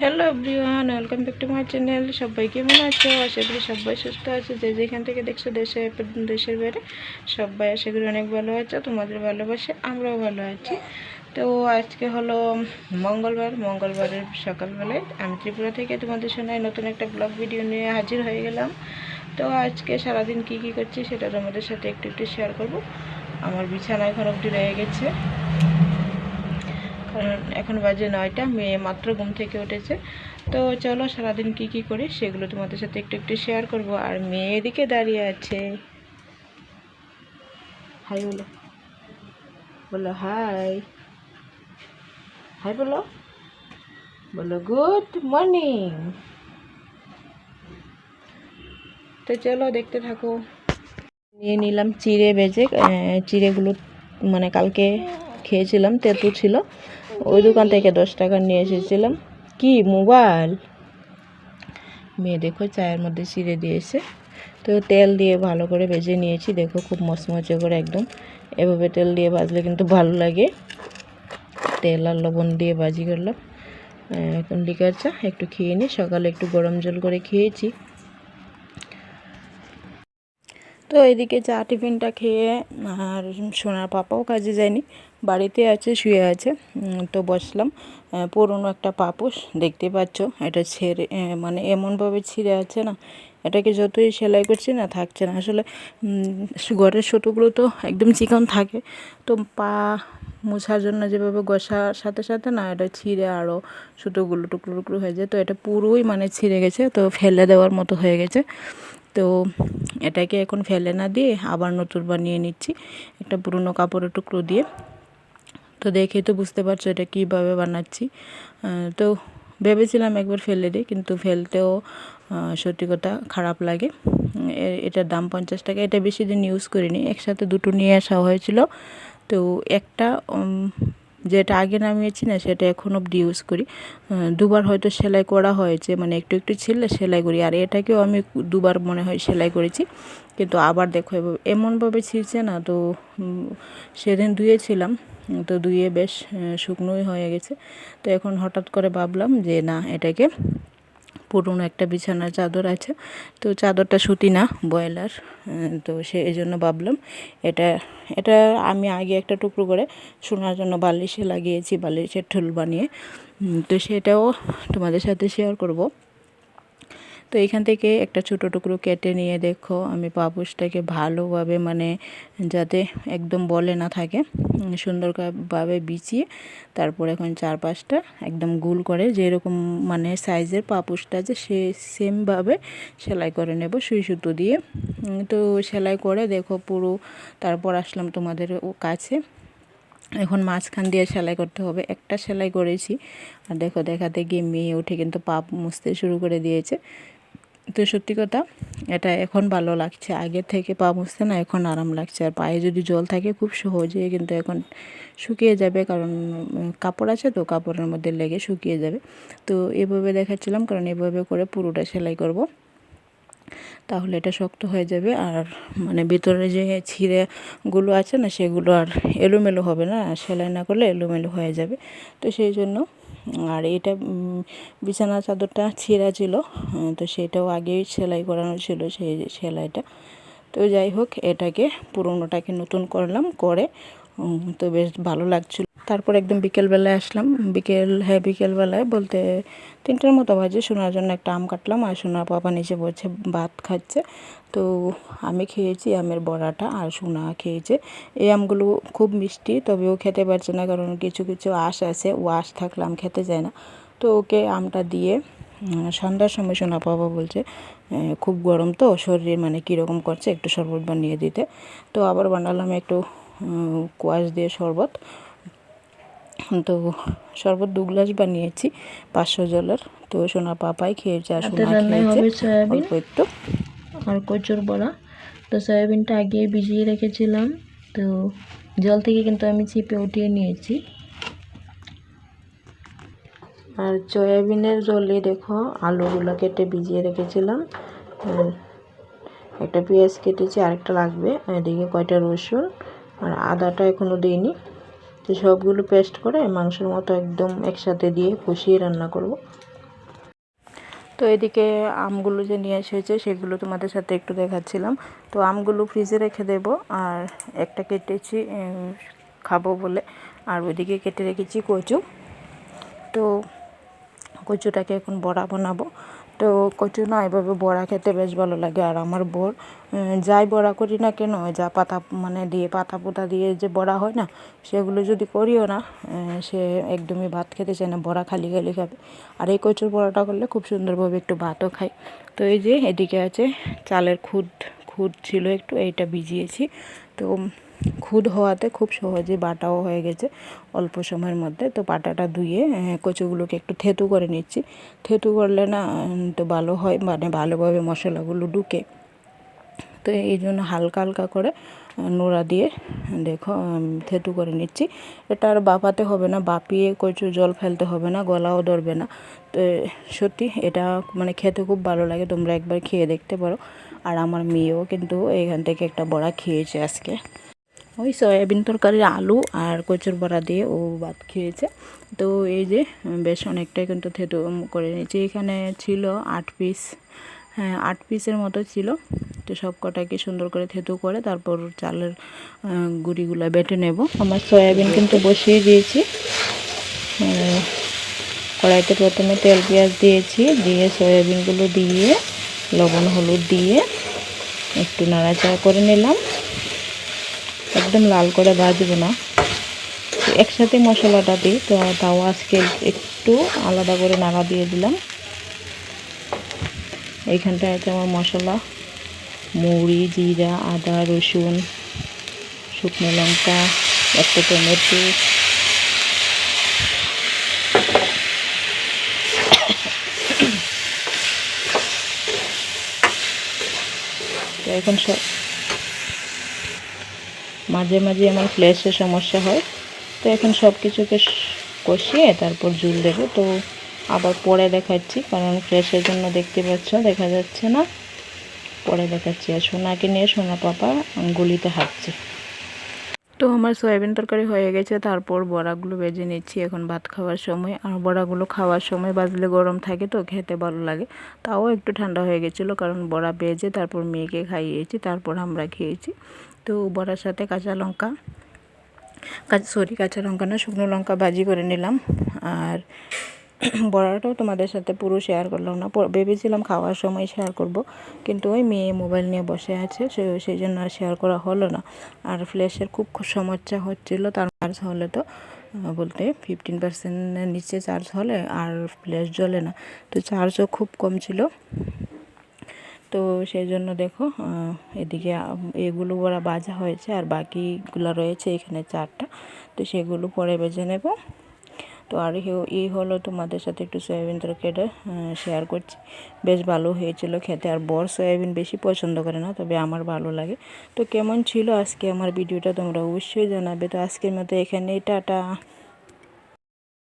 Hello everyone welcome back to my channel সবাই কেমন আছো? আশা করি সবাই সুস্থ আছে। যে যেখান থেকে দেখছ দেশে, দেশের বাইরে, সবাই আশা করি অনেক ভালো আছো, তোমাদের ভালোবাসে আমরাও ভালো আছি। তো আজকে হলো মঙ্গলবার, মঙ্গলবারের সকালবেলায় আমি ত্রিপুরা থেকে তোমাদের শোনায় নতুন একটা ব্লগ ভিডিও নিয়ে হাজির হয়ে গেলাম। তো আজকে সারাদিন কি কি করছি সেটা তোমাদের সাথে একটু একটু শেয়ার করব। আমার বিছানা এখন অবধি রয়ে গেছে। কারণ এখন বাজে নয়টা, মেয়ে মাত্র ঘুম থেকে উঠেছে। তো চলো সারাদিন কি কি করি সেগুলো তোমাদের সাথে একটু একটু শেয়ার করব। আর মেয়ে এদিকে দাঁড়িয়ে আছে। হাই বলো। বলো হাই হাই বলো। বলো গুড মর্নিং তো চলো দেখতে থাকো। নিয়ে নিলাম চিড়ে বেজে চিড়েগুলো মানে কালকে খেয়েছিলাম তেঁতু ছিল। ওই দোকান থেকে দশ টাকা নিয়ে এসেছিলাম। কি মোবাইল? মেয়ে দেখো চায়ের মধ্যে চিড়ে দিয়েছে। তো তেল দিয়ে ভালো করে ভেজে নিয়েছি। দেখো খুব মচমচে করে একদম। এভাবে তেল দিয়ে ভাজলে কিন্তু ভালো লাগে। তেল আর লবণ দিয়ে ভাজি করলাম। এখন লিকার চা, একটু খেয়ে নিই সকালে একটু গরম জল করে খেয়েছি। তো এদিকে চা টিফিনটা খেয়ে আর সোনার পাপাও কাজে যায়নি। বাড়িতে আছে, শুয়ে আছে। তো বসলাম। পুরনো একটা পাপোশ, দেখতে পাচ্ছ। এটা ছেড়ে মানে এমনভাবে ছিঁড়ে আছে না? এটাকে যতই সেলাই করছি না, থাকছে না। আসলে ঘরের সুতোগুলো তো একদম চিকন থাকে। তো পা মোছার জন্য যেভাবে ঘষার সাথে সাথে না, এটা ছিঁড়ে আরও সুতোগুলো টুকরো টুকরো হয়ে যায়। তো এটা পুরোই মানে ছিঁড়ে গেছে, তো ফেলে দেওয়ার মতো হয়ে গেছে। তো এটাকে এখন ফেলে না দিয়ে আবার নতুন বানিয়ে নিচ্ছি, একটা পুরনো কাপড়ের টুকরো দিয়ে। তো দেখেই তো বুঝতে পারছ এটা কীভাবে বানাচ্ছি। তো ভেবেছিলাম একবার ফেলে দিই, কিন্তু ফেলতেও সত্যি কথা খারাপ লাগে। এটার দাম পঞ্চাশ টাকা, এটা বেশি দিন ইউজ করিনি। একসাথে দুটো নিয়ে আসা হয়েছিল। তো একটা যেটা আগে নামিয়েছি না, সেটা এখন অব্দি ইউজ করি। দুবার হয়তো সেলাই করা হয়েছে মানে একটু একটু ছিলে সেলাই করি। আর এটাকেও আমি দুবার মনে হয় সেলাই করেছি। কিন্তু আবার দেখো এমনভাবে ছিঁড়ছে না, তো সেদিন ধুয়েছিলাম তো ধুয়ে বেশ শুকনোই হয়ে গেছে। তো এখন হঠাৎ করে ভাবলাম যে না, এটাকে পুরনো একটা বিছানার চাদর আছে। তো চাদরটা সুতি না, ব্রয়লার। তো সে এই জন্য ভাবলাম এটা এটা আমি আগে একটা টুকরো করে শোনার জন্য বালিশে লাগিয়েছি, বালিশের ঠুল বানিয়ে। তো সেটাও তোমাদের সাথে শেয়ার করব। তো এখান থেকে একটা ছোটো টুকরো কেটে নিয়ে দেখো, আমি পাপোশটাকে ভালোভাবে মানে যাতে একদম বলে না থাকে, সুন্দরভাবে বিছিয়ে তারপর এখন চারপাশটা একদম গোল করে যেরকম মানে সাইজের পাপোশটা আছে সে সেমভাবে সেলাই করে নেব সুই সুতো দিয়ে। তো সেলাই করে দেখো পুরো, তারপর আসলাম তোমাদের কাছে। এখন মাঝখান দিয়ে সেলাই করতে হবে, একটা সেলাই করেছি। আর দেখো দেখাতে গিয়ে মেয়ে উঠে কিন্তু পাপ মুছতে শুরু করে দিয়েছে। তো সত্যি কথা, এটা এখন ভালো লাগছে। আগে থেকে পা মুছতে না এখন আরাম লাগছে। আর পায়ে যদি জল থাকে খুব সহজে কিন্তু এখন শুকিয়ে যাবে কারণ কাপড় আছে তো, কাপড়ের মধ্যে লেগে শুকিয়ে যাবে। তো এভাবে দেখাচ্ছিলাম কারণ এভাবে করে পুরোটা সেলাই করব। তাহলে এটা শক্ত হয়ে যাবে। আর মানে ভিতরে যে ছিঁড়েগুলো আছে না, সেগুলো আর এলোমেলো হবে না। সেলাই না করলে এলোমেলো হয়ে যাবে। তো সেই জন্য আর এটা বিছানা চাদরটা ছেঁড়া ছিল তো সেটাও আগেই সেলাই করানো ছিল সেই সেলাইটা। তো যাই হোক, এটাকে পুরোনোটাকে নতুন করলাম, করে তো বেশ ভালো লাগছিল। তারপর একদম বিকেলবেলায় আসলাম। বিকেল হ্যাঁ বিকেলবেলায় বলতে তিনটার মতো বাজে। শোনার জন্য একটা আম কাটলাম আর সোনার পাপা নিচে বসে ভাত খাচ্ছে। তো আমি খেয়েছি আমের বড়াটা আর সোনা খেয়েছে। এই আমগুলো খুব মিষ্টি, তবে ও খেতে পারছে না কারণ কিছু কিছু আঁশ আছে। ও আঁশ থাকলে আম খেতে যায় না। তো ওকে আমটা দিয়ে সন্ধ্যার সময় সোনা পাপা বলছে খুব গরম তো, শরীর মানে কীরকম করছে? একটু শরবত বানিয়ে দিতে। তো আবার বানালাম একটু কোয়াশ দিয়ে শরবত। তো শরবত দু গ্লাস বানিয়েছি পাঁচশো জলের। তো সোনা পাপাই খেয়েছে আর সোনা খেয়েছে সয়াবিন। অল্প একটু। আর কচুর বড়া। তো সয়াবিনটা আগে ভিজিয়ে রেখেছিলাম। তো জল থেকে কিন্তু আমি চিপে উঠিয়ে নিয়েছি। আর সয়াবিনের জলে দেখো আলুগুলো কেটে ভিজিয়ে রেখেছিলাম। একটা পেঁয়াজ কেটেছি আরেকটা লাগবে। এদিকে কয়টা রসুন। আর আদাটা এখনও দিইনি। তো সবগুলো পেস্ট করে মাংসের মতো একদম একসাথে দিয়ে কষিয়ে রান্না করব। তো এদিকে আমগুলো যে নিয়ে এসেছে, সেগুলো তোমাদের সাথে একটু দেখাচ্ছিলাম। তো আমগুলো ফ্রিজে রেখে দেব আর একটা কেটেছি খাব বলে। আর ওইদিকে কেটে রেখেছি কচু। তো কচুটাকে এখন বড়া বানাবো। তো কচু না, এভাবে বড়া খেতে বেশ ভালো লাগে। আর আমার বর যাই বড়া করি না কেন যা পাতা মানে দিয়ে পাতা পোতা দিয়ে যে বড়া হয় না, সেগুলো যদি করিও না সে একদমই ভাত খেতে চায় না, বড়া খালি খালি খাবে। আর এই কচুর বড়াটা করলে খুব সুন্দরভাবে একটু ভাতও খায়। তো এই যে এদিকে আছে চালের খুদ খুদ ছিল একটু, এইটা ভিজিয়েছি। তো খুদ হওয়াতে খুব সহজে বাটাও হয়ে গেছে অল্প সময়ের মধ্যে। তো বাটাটা ধুয়ে কচুগুলোকে একটু থেতু করে নিচ্ছি। থেতু করলে না তো ভালো হয় মানে ভালোভাবে মশলাগুলো ঢুকে। তো এই জন্য হালকা হালকা করে নোড়া দিয়ে, দেখো থেতু করে নিচ্ছি। এটা আর বাপাতে হবে না, বাপিয়ে কচু জল ফেলতে হবে না, গলাও ধরবে না। তো সত্যি এটা মানে খেতে খুব ভালো লাগে, তোমরা একবার খেয়ে দেখতে পারো। আর আমার মেয়েও কিন্তু এখান থেকে একটা বড়া খেয়েছে আজকে। ওই সয়াবিন তরকারির আলু আর কচুর বড়া দিয়ে ও ভাত খেয়েছে। তো এই যে, বেশ অনেকটাই কিন্তু থেতু করে নিয়েছি। এখানে ছিল আট পিস হ্যাঁ আট পিসের মতো ছিল। তো সব কটাকে সুন্দর করে থেতু করে তারপর চালের গুঁড়িগুলো বেটে নেব। আমার সয়াবিন কিন্তু বসিয়ে দিয়েছি। কড়াইতে প্রথমে তেল পেঁয়াজ দিয়েছি, দিয়ে সয়াবিনগুলো দিয়ে, লবণ হলুদ দিয়ে একটু নাড়াচাড়া করে নিলাম। একদম লাল করে ভাজবো না। একসাথে মশলাটা দিই, তো তাও আজকে একটু আলাদা করে নাড়া দিয়ে দিলাম। এইখানটায় আছে আমার মশলা। মুড়ি, জিরা, আদা, রসুন, শুকনো লঙ্কা, একটা টমেটো। এখন সব মাঝে মাঝে আমার ফ্ল্যাশের সমস্যা হয়। তো এখন সব কিছুকে কষিয়ে তারপর জুল দেবো। তো আবার পরে দেখাচ্ছি, কারণ ফ্ল্যাশের জন্য দেখতে পাচ্ছ, দেখা যাচ্ছে না। পরে দেখাচ্ছি। আর সোনাকে নিয়ে সোনা পাপা গুলিতে হাঁটছে। তো আমার সয়াবিন তরকারি হয়ে গেছে। তারপর বড়াগুলো বেজে নিচ্ছি। এখন ভাত খাওয়ার সময়। আর বড়াগুলো খাওয়ার সময় বাজলে গরম থাকে তো, খেতে ভালো লাগে। তাও একটু ঠান্ডা হয়ে গেছিল, কারণ বড়া বেজে তারপর মেয়েকে খাইয়েছি। তারপর আমরা খেয়েছি। তো বড়ার সাথে কাঁচা লঙ্কা সরি কাঁচা লঙ্কা না, শুকনো লঙ্কা ভাজি করে নিলাম। আর বড়াটাও তোমাদের সাথে পুরো শেয়ার করলাম না ভেবেছিলাম খাওয়ার সময় শেয়ার করব, কিন্তু ওই মেয়ে মোবাইল নিয়ে বসে আছে সেই জন্য আর শেয়ার করা হলো না। আর ফ্ল্যাশের খুব সমস্যা হচ্ছিল, তার চার্জ হলে তো বলতে ফিফটিন পার্সেন্টের নিচে চার্জ হলে আর ফ্ল্যাশ জ্বলে না। তো চার্জও খুব কম ছিল। তো সেই জন্য দেখো এদিকে এগুলো ওরা বাজা হয়েছে আর বাকিগুলো রয়েছে এখানে চারটা। তো সেগুলো পরে বেজে নেব। তো আর এই হলো তোমাদের সাথে একটু সয়াবিন তরকারিটা শেয়ার করছি। বেশ ভালো হয়েছিল খেতে। আর বর সয়াবিন বেশি পছন্দ করে না, তবে আমার ভালো লাগে। তো কেমন ছিল আজকে আমার ভিডিওটা তোমরা অবশ্যই জানাবে। তো আজকের মতো এখানেই, টাটা।